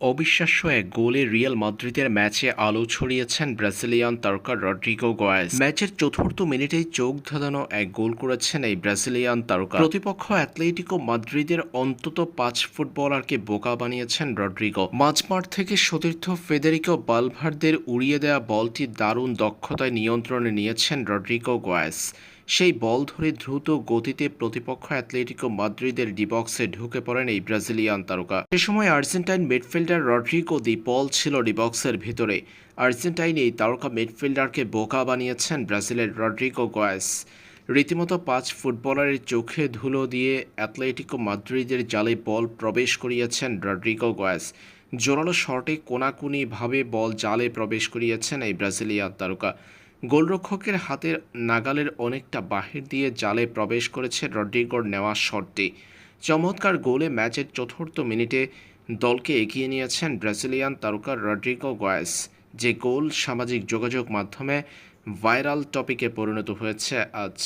অবিশ্বাস্য এক গোলে রিয়াল মাদ্রিদের ম্যাচে আলো ছড়িয়েছেন ব্রাজিলিয়ান তারকা রড্রিগো গোয়েস ম্যাচের চতুর্থ মিনিটেই চোখ ধাঁধানো এক গোল করেছেন এই ব্রাজিলিয়ান তারকা। প্রতিপক্ষ অ্যাথলেটিকো মাদ্রিদের অন্তত পাঁচ ফুটবলারকে বোকা বানিয়েছেন রড্রিগো। মাঝমাঠ থেকে সতীর্থ ফেদেরিকো বালভারদের উড়িয়ে দেওয়া বলটি দারুণ দক্ষতায় নিয়ন্ত্রণে নিয়েছেন রড্রিগো গোয়েস সেই বল ধরে দ্রুত গতিতে প্রতিপক্ষ অ্যাথলেটিকো মাদ্রিদের ডিবক্সে ঢুকে পড়েন এই ব্রাজিলিয়ান তারকা। সে সময় Argentine midfielder Rodrigo De Paul ছিল ডিবক্সের ভিতরে। আর্জেন্টাইন এই তারকা মিডফিল্ডারকে বোকা বানিয়েছেন ব্রাজিলের রড্রিগো গোয়েস। রীতিমতো পাঁচ ফুটবলারের চোখে ধুলো দিয়ে অ্যাথলেটিকো মাদ্রিদের জালে বল প্রবেশ করিয়েছেন রড্রিগো গোয়েস। জোরালো শটে কোনাকুনিভাবে বল জালে প্রবেশ করিয়েছেন এই ব্রাজিলিয়ান তারকা। গোলরক্ষকের হাতের নাগালের অনেকটা বাহির দিয়ে জালে প্রবেশ করেছে রড্রিগোর নেওয়া শটটি। চমৎকার গোলে ম্যাচের চতুর্থ মিনিটে দলকে এগিয়ে নিয়েছেন ব্রাজিলিয়ান তারকা রড্রিগো গয়েস, যে গোল সামাজিক যোগাযোগ মাধ্যমে ভাইরাল টপিকে পরিণত হয়েছে আজ।